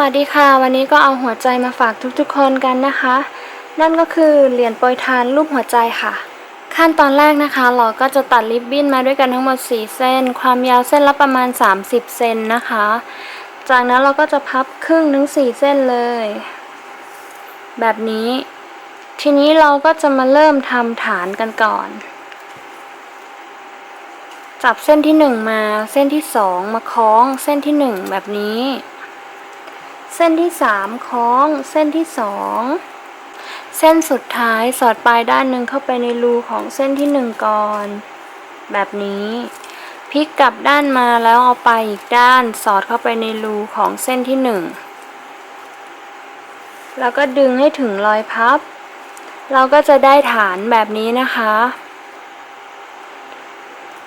วัสดีค่ะ วันนี้ก็เอาหัวใจมาฝากทุกๆคนกันนะคะ นั่นก็คือเหรียญโปรยทานรูปหัวใจค่ะ ขั้นตอนแรกนะคะ เราก็จะตัดริบบิ้นมาด้วยกันทั้งหมด 4 เส้น ความยาวเส้นละประมาณ 30 เซนนะคะ จากนั้นเราก็จะพับครึ่งทั้ง4เส้นเลย แบบนี้ ทีนี้เราก็จะมาเริ่มทำฐานกันก่อน จับเส้นที่ 1 มาเส้นที่ 2 มาคล้องเส้นที่ 1 แบบนี้ เส้นที่3คล้องเส้นที่ 2 เส้นสุดท้ายสอดปลายด้านหนึ่งเข้าไปในรูของเส้นที่ 1 ก่อน แบบนี้พลิกกลับด้านมาแล้วเอาปลายอีกด้านสอดเข้าไปในรูของเส้นที่ 1 แล้วก็ดึงให้ถึงรอยพับ เราก็จะได้ฐานแบบนี้นะคะ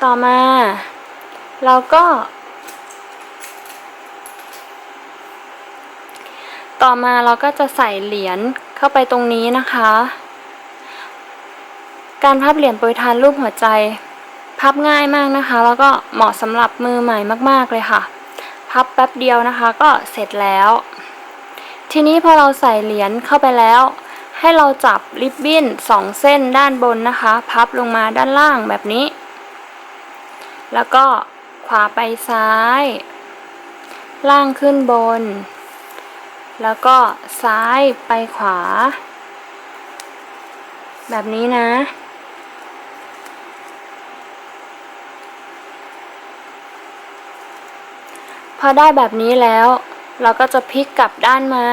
ต่อมา เราก็ ต่อมาเราก็จะใส่เหรียญเข้าไปตรงนี้นะคะ การพับเหรียญโปรยทานรูปหัวใจ พับง่ายมากนะคะ แล้วก็เหมาะสำหรับมือใหม่มาก ๆ เลยค่ะ พับแป๊บเดียวนะคะก็เสร็จแล้ว ทีนี้พอเราใส่เหรียญเข้าไปแล้ว ให้เราจับริบบิ้นสองเส้นด้านบนนะคะ พับลงมาด้านล่างแบบนี้ แล้วก็ขวาไปซ้าย ล่างขึ้นบน แล้วก็ซ้ายไปขวา แบบนี้นะ พอได้แบบนี้แล้ว เราก็จะพลิกกลับด้านมา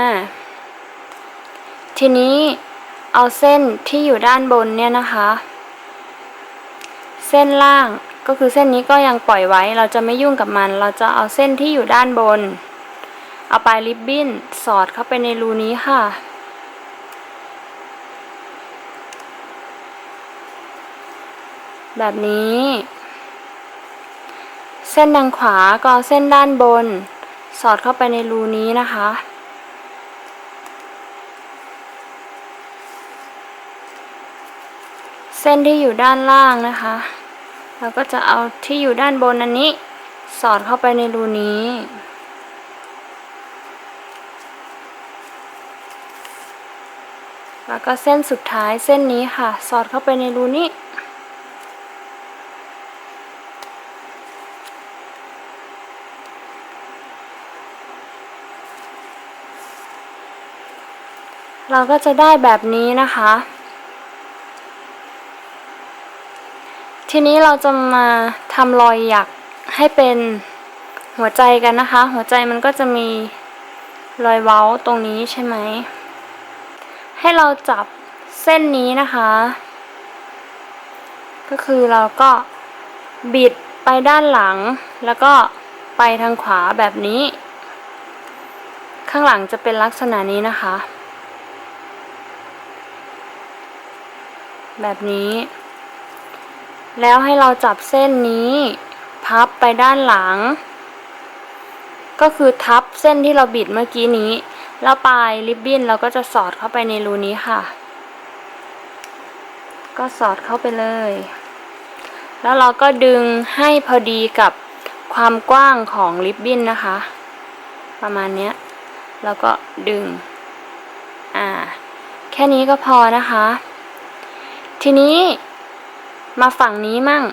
ทีนี้เอาเส้นที่อยู่ด้านบนเนี่ยนะคะ เส้นล่างก็คือเส้นนี้ก็ยังปล่อยไว้ เราจะไม่ยุ่งกับมัน เราจะเอาเส้นที่อยู่ด้านบน เอาปลายริบบิ้นสอดเข้าไปในรูนี้ค่ะ แบบนี้ เส้นดังขวาก็เอาเส้นด้านบน สอดเข้าไปในรูนี้นะคะเส้นที่อยู่ด้านล่างนะคะ เราก็จะเอาที่อยู่ด้านบนอันนี้ สอดเข้าไปในรูนี้ แล้วก็เส้นสุดท้ายเส้นนี้ค่ะ สอดเข้าไปในรูนี้ เราก็จะได้แบบนี้นะคะ ทีนี้เราจะมาทำรอยหยักให้เป็นหัวใจกันนะคะ หัวใจมันก็จะมีรอยเว้าตรงนี้ใช่ไหม ให้เราจับเส้นนี้นะคะ ก็คือเราก็บิดไปด้านหลัง แล้วก็ไปทางขวาแบบนี้ ข้างหลังจะเป็นลักษณะนี้นะคะ แบบนี้ แล้วให้เราจับเส้นนี้ พับไปด้านหลัง ก็คือทับเส้นที่เราบิดเมื่อกี้นี้ แล้วปลายริบบิ้นเราก็จะสอดเข้าไปในรูนี้ค่ะ ก็สอดเข้าไปเลย แล้วเราก็ดึงให้พอดีกับความกว้างของริบบิ้นนะคะ ประมาณเนี้ยแล้วก็ดึง อ่า แค่นี้ก็พอนะคะ ทีนี้มาฝั่งนี้มั่ง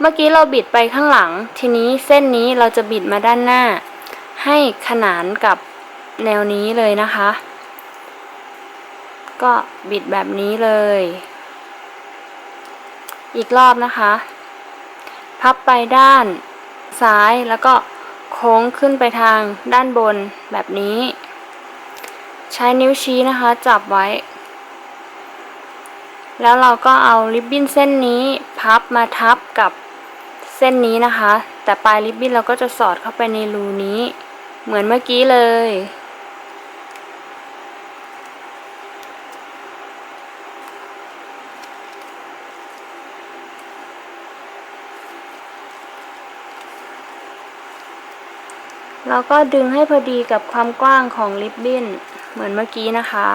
เมื่อกี้เราบิดไปข้างหลัง ทีนี้เส้นนี้เราจะบิดมาด้านหน้า ให้ขนานกับ แนวนี้เลยนะคะ ก็บิดแบบนี้เลย อีกรอบนะคะ พับไปด้านซ้ายแล้วก็โค้งขึ้นไปทางด้านบนแบบนี้ ใช้นิ้วชี้นะคะ จับไว้ แล้วเราก็เอาริบบิ้นเส้นนี้พับมาทับกับเส้นนี้นะคะ แต่ปลายริบบิ้นเราก็จะสอดเข้าไปในรูนี้ เหมือนเมื่อกี้เลย เราก็ดึงให้พอดีกับความกว้างของริบบิ้นเหมือนเมื่อกี้นะคะ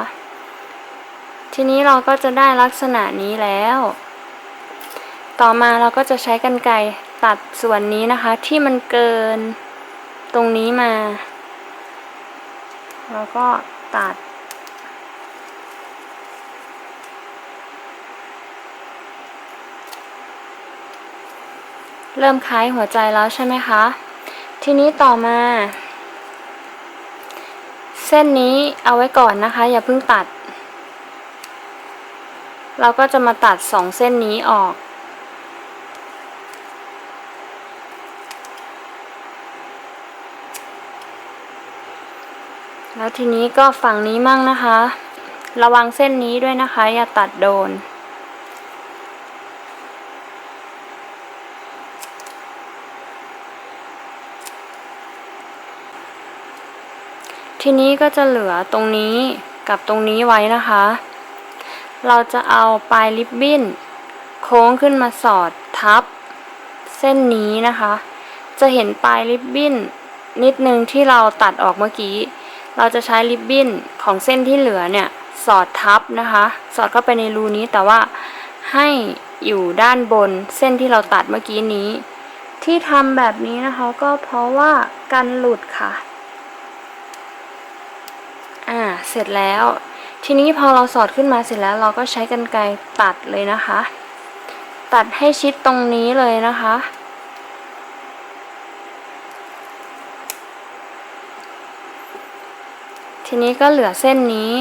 ทีนี้เราก็จะได้ลักษณะนี้แล้ว ต่อมาเราก็จะใช้กรรไกรตัดส่วนนี้นะคะ ที่มันเกินตรงนี้มา แล้วก็ตัด เริ่มคล้ายหัวใจแล้วใช่ไหมคะ ทีนี้ต่อมา เส้นนี้เอาไว้ก่อนนะคะ อย่าเพิ่งตัด เราก็จะมาตัดสองเส้นนี้ออกแล้วทีนี้ก็ฝั่งนี้มั่งนะคะ ระวังเส้นนี้ด้วยนะคะ อย่าตัดโดน ทีนี้ก็จะเหลือตรงนี้กับตรงนี้ไว้นะคะ เราจะเอาปลายริบบิ้น โค้งขึ้นมาสอดทับ เส้นนี้นะคะ จะเห็นปลายริบบิ้น นิดนึงที่เราตัดออกเมื่อกี้ เราจะใช้ริบบิ้นของเส้นที่เหลือเนี่ยสอดทับนะคะ สอดเข้าไปในรูนี้แต่ว่าให้อยู่ด้านบนเส้นที่เราตัดเมื่อกี้นี้ ที่ทำแบบนี้นะคะก็เพราะว่ากันหลุดค่ะ อ่า เสร็จแล้ว ทีนี้พอเราสอดขึ้นมาเสร็จแล้ว เราก็ใช้กรรไกรตัดเลยนะคะ ตัดให้ชิดตรงนี้เลยนะคะ ทีนี้ก็เหลือเส้นนี้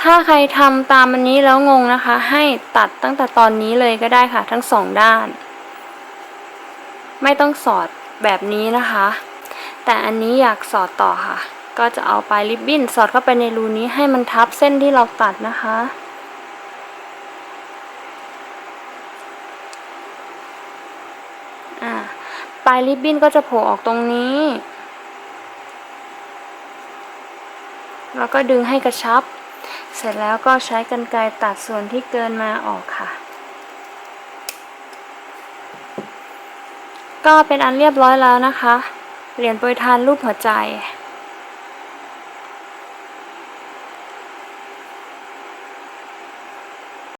ถ้าใครทำตามอันนี้แล้วงงนะคะ ให้ตัดตั้งแต่ตอนนี้เลยก็ได้ค่ะ ทั้งสองด้าน ไม่ต้องสอดแบบนี้นะคะ แต่อันนี้อยากสอดต่อค่ะ ก็จะเอาปลายริบบิ้นสอดเข้าไปในรูนี้ให้มันทับเส้นที่เราตัดนะคะ ปลายริบบิ้นก็จะโผล่ออกตรงนี้ แล้วก็ดึงให้กระชับ เสร็จแล้วก็ใช้กรรไกรตัดส่วนที่เกินมาออกค่ะ ก็เป็นอันเรียบร้อยแล้วนะคะ เหรียญโปรยทานรูปหัวใจ